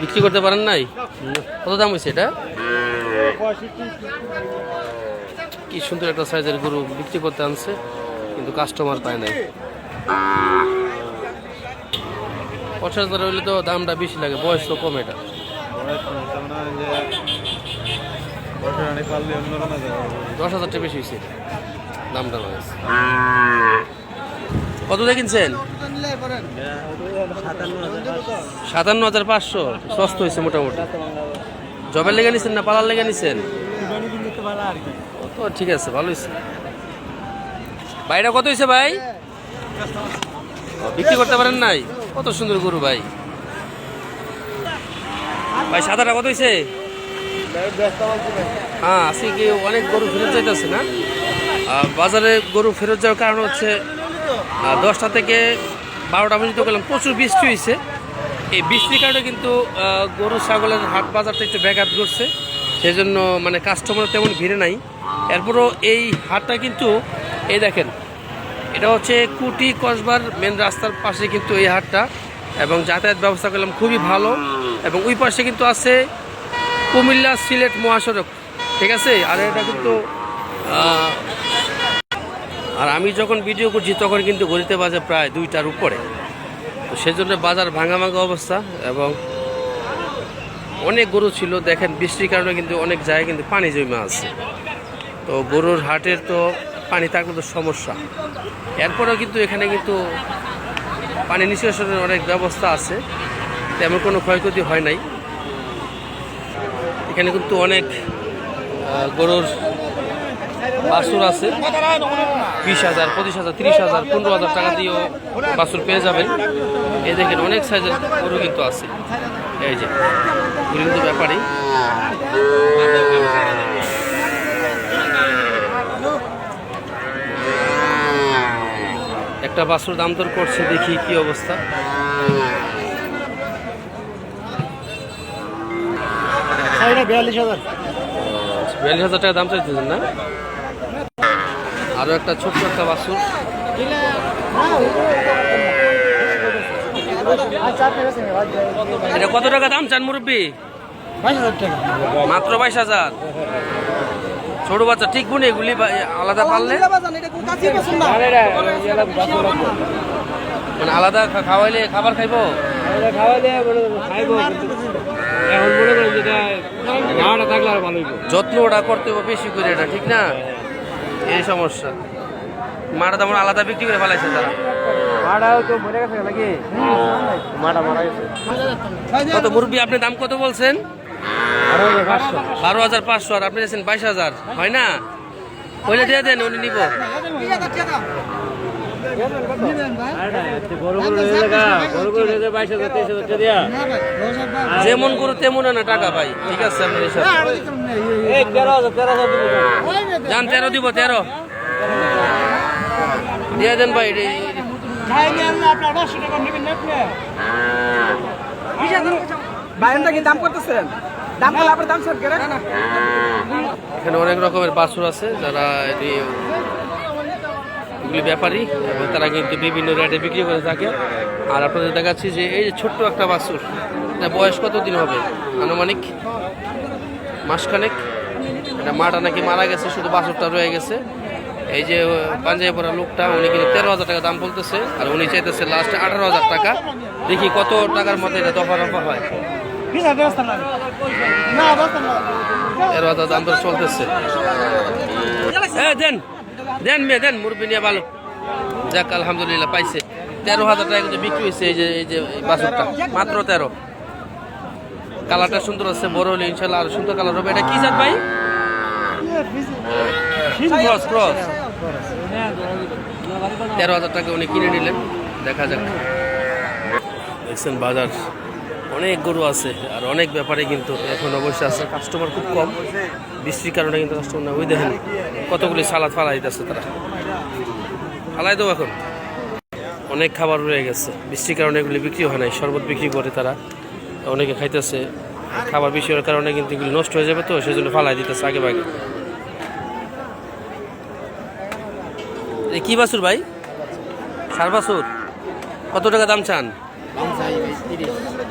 বিক্রি করতে পারেন নাই? কত দাম হয়েছে এটা? কি সুন্দর একটা সাইজের গরু বিক্রি করতে আনছে, কিন্তু কাস্টমার পায় নাই। পঞ্চাশ হাজার হইলে তো দামটা বেশি লাগে, বয়স তো কম এটা। দশ হাজারটা বেশি হয়েছে দামটা কত কিনছেন? সাতান্ন হাজার পাঁচশো। সস্তা হয়েছে মোটামুটি। জবের লেগে নিছেন না পালার লেগে নিছেন? তো ঠিক আছে, ভালো হয়েছে। ভাইটা কত হয়েছে ভাই? বিক্রি করতে পারেন নাই? কত সুন্দর গরু ভাই। ভাই, সাদাটা কত হয়েছে? হ্যাঁ আজকে অনেক গরু ফেরত যাইতেছে না? বাজারে গরু ফেরত যাওয়ার কারণ হচ্ছে দশটা থেকে বারোটা পর্যন্ত গেলাম। প্রচুর বৃষ্টি হয়েছে এই বৃষ্টির কারণে কিন্তু গরু, ছাগলের হাট বাজারটা একটু ব্যাঘাত ঘটছে। সেজন্য মানে কাস্টমার তেমন ভিড়ে নাই। এরপরও এই হাটটা কিন্তু, এই দেখেন, এটা হচ্ছে কুটি কসবার মেন রাস্তার পাশে কিন্তু এই হাটটা। এবং যাতায়াত ব্যবস্থা করলাম খুবই ভালো। এবং ওই পাশে কিন্তু আছে কুমিল্লা সিলেট মহাসড়ক। ঠিক আছে? আর এটা কিন্তু আর আমি যখন ভিডিও করছি, তখন কিন্তু ঘড়িতে বাজে প্রায় দুইটার উপরে। তো সেজন্য বাজার ভাঙা ভাঙা অবস্থা এবং অনেক গরু ছিল। দেখেন, বৃষ্টির কারণে কিন্তু অনেক জায়গায় কিন্তু পানি জমে আছে। তো গরুর হাটের তো পানি থাকলে তো সমস্যা। এরপরেও কিন্তু এখানে কিন্তু পানি নিষ্কাশনের অনেক ব্যবস্থা আছে। তেমন কোনো ক্ষয়ক্ষতি হয় নাই। এখানে কিন্তু অনেক গরুর বাছুর আছে। বিশ হাজার পঁচিশ হাজার তিরিশ হাজার পনেরো হাজার টাকা দিয়েও বাছুর পেয়ে যাবেন। এই দেখেন অনেক সাইজের গরু কিন্তু আছে। এই যে এগুলো কিন্তু ব্যাপারই একটা বাছুর দাম দর করছে দেখি কি অবস্থা। বিয়াল্লিশ হাজার। বিয়াল্লিশ হাজার টাকা দাম চাইতেছেন না? আরও একটা ছোট্ট একটা বাছুর এটা কত টাকা দাম চান মুরব্বী? মাত্র বাইশ হাজার। ছোট বাচ্চা ঠিক গুণ এগুলি আলাদা পারলে মানে আলাদা খাওয়াইলে খাবার খাইবো? আর যত্ন ওটা করতে হবে বেশি করে এটা ঠিক না? এই সমস্যা। মাটা তেমন আলাদা বিক্রি করে ফেলাইছে তারা। ভাড়াও তো মরে গেছে নাকি? মাটা মারা গেছে। কত মুরব্বি আপনি দাম কত বলছেন? বারো হাজার পাঁচশো। আর আপনি দিয়েছেন বাইশ হাজার। হয় না? ওইটা দিয়ে দেন উনি নিব। যেমন করো তেমন না টাকা ভাই। ঠিক আছে যান তেরো দিব তেরো। দিয়ে দেন ভাই কি দাম করতেছেন? এখানে অনেক রকমের বাছুর আছে যারা এটি এগুলি ব্যাপারী এবং তারা কিন্তু বিভিন্ন রেটে বিক্রি করে থাকে। আর আপনাদের দেখাচ্ছি যে এই যে ছোট্ট একটা বাছুর, এটা বয়স কত দিন হবে? আনুমানিক মাসখানেক? এটা মাটা নাকি মারা গেছে, শুধু বাছুরটা রয়ে গেছে। এই যে পাঞ্জাবি পরা লোকটা, উনি কিন্তু তেরো হাজার টাকা দাম বলতেছে, আর উনি চাইতেছে লাস্টে আঠারো হাজার টাকা। দেখি কত টাকার মধ্যে এটা দফা রফা হয়। তেরো হাজার দাম তো চলতেছে। হ্যাঁ দেন দেন মেয়ে দেন, মুরব্বী নিয়ে ভালো। যাক, আলহামদুলিল্লাহ, পাইছে। তেরো হাজার টাকা কিন্তু বিক্রি হয়েছে এই যে এই যে বাছুরটা। মাত্র তেরো। কালারটা সুন্দর আছে, বড় হলে ইনশাল্লাহ আরও সুন্দর কালার হবে। এটা কি জাত ভাই? তেরো হাজার টাকা উনি কিনে নিলেন। দেখা যাক। দেখছেন বাজার, অনেক গরু আছে আর অনেক ব্যাপারে কিন্তু এখন অবশ্যই আছে। কাস্টমার খুব কম। বৃষ্টির কারণে কিন্তু কাস্টমার না ওই দেখেন কতগুলি সালাদ ফালাই দিতেছে তারা। ফালাই দেবো এখন। অনেক খাবার রয়ে গেছে। বৃষ্টির কারণে এগুলি বিক্রি হয় নাই শরবত বিক্রি করে তারা। অনেকে খাইতেছে খাবার বেশি হওয়ার কারণে কিন্তু এগুলি নষ্ট হয়ে যাবে তো সেই জন্য ফালাই দিতেছে আগে ভাগে। কি বাসুর ভাই? সার বাসুর কত টাকা দাম চান?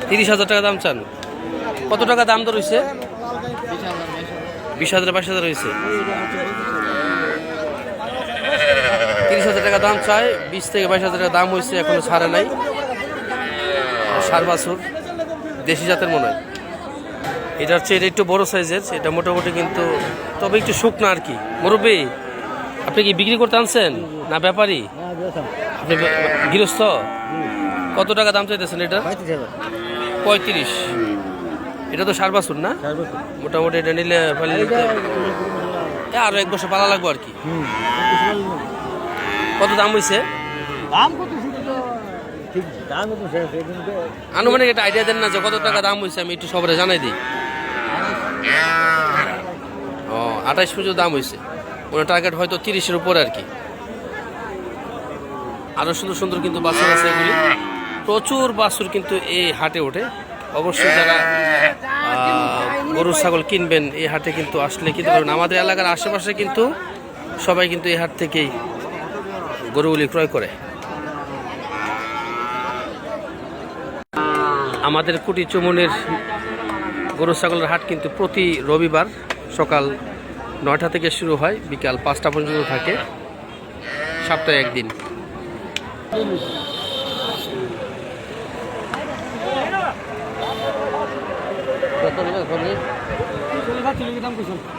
তিরিশ। হাজার টাকা দাম চান। কত টাকা দাম দর হয়েছে বিশ হাজার বাইশ হাজার হয়েছে। তিরিশ হাজার টাকা দাম চায় বিশ থেকে বাইশ হাজার টাকা দাম হয়েছে এখনও ছাড়ে নাই। সার বাছুর দেশি জাতের মনে হয়। এটা হচ্ছে এটা একটু বড় সাইজের এটা মোটামুটি কিন্তু তবে একটু শুকনো আর কি। মুরব্বী আপনি কি বিক্রি করতে আনছেন না ব্যাপারী? আপনি গৃহস্থ? কত টাকা দাম চাইতেছেন এটা? পঁয়ত্রিশ। এটা তো সার বাছুর না? মোটামুটি এটা নিলে আরও এক বছর পালা লাগবো আর কি। কত দাম হয়েছে দাম কত আনুমানিক একটা আইডিয়া দেন না যে কত টাকা দাম হয়েছে আমি একটু সবাই জানাই দিই। ও আঠাইশ পর্যন্ত দাম হয়েছে ওনার টার্গেট হয়তো তিরিশের উপরে আর কি। আরও সুন্দর সুন্দর কিন্তু বাছুর আছে এগুলি। প্রচুর বাছুর কিন্তু এই হাটে ওঠে। অবশ্যই যারা গরু ছাগল কিনবেন, এই হাটে কিন্তু আসলে কিনতে পারবেন আমাদের এলাকার আশেপাশে কিন্তু সবাই কিন্তু এই হাট থেকেই গরুগুলি ক্রয় করে। আমাদের কুটি চুমনের গরু ছাগলের হাট কিন্তু প্রতি রবিবার সকাল নয়টা থেকে শুরু হয়, বিকাল পাঁচটা পর্যন্ত থাকে, সপ্তাহে একদিন।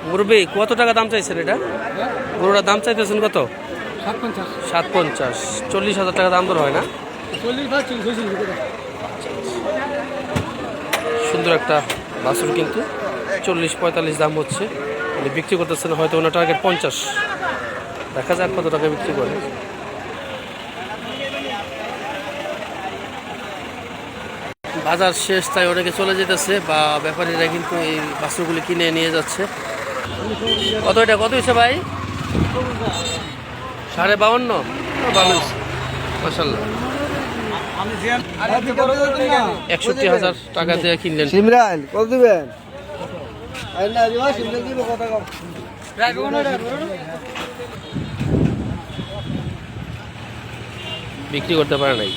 মুরব্বী, কত টাকা দাম চাইছেন এটা? গরুটার দাম চাইতেছেন কত? সাত পঞ্চাশ চল্লিশ হাজার টাকা দাম দর হয় না? সুন্দর একটা বাছুর কিন্তু। চল্লিশ, পঁয়তাল্লিশ দাম হচ্ছে। বিক্রি করতেছেন হয়তো ওনার টার্গেট পঞ্চাশ। দেখা যাক কত টাকা বিক্রি করে। বাজার শেষ তাই অনেকে চলে যেতেছে বা ব্যাপারীরা কিন্তু এই বাছুরগুলি কিনে নিয়ে যাচ্ছে। কত এটা? কত হয়েছে ভাই? সাড়ে বাউন্ন? মাসাল্লাহ একষট্টি হাজার টাকা দিয়ে কিনলেন। সিমরান কত দিবেন? বিক্রি করতে পারে নাই।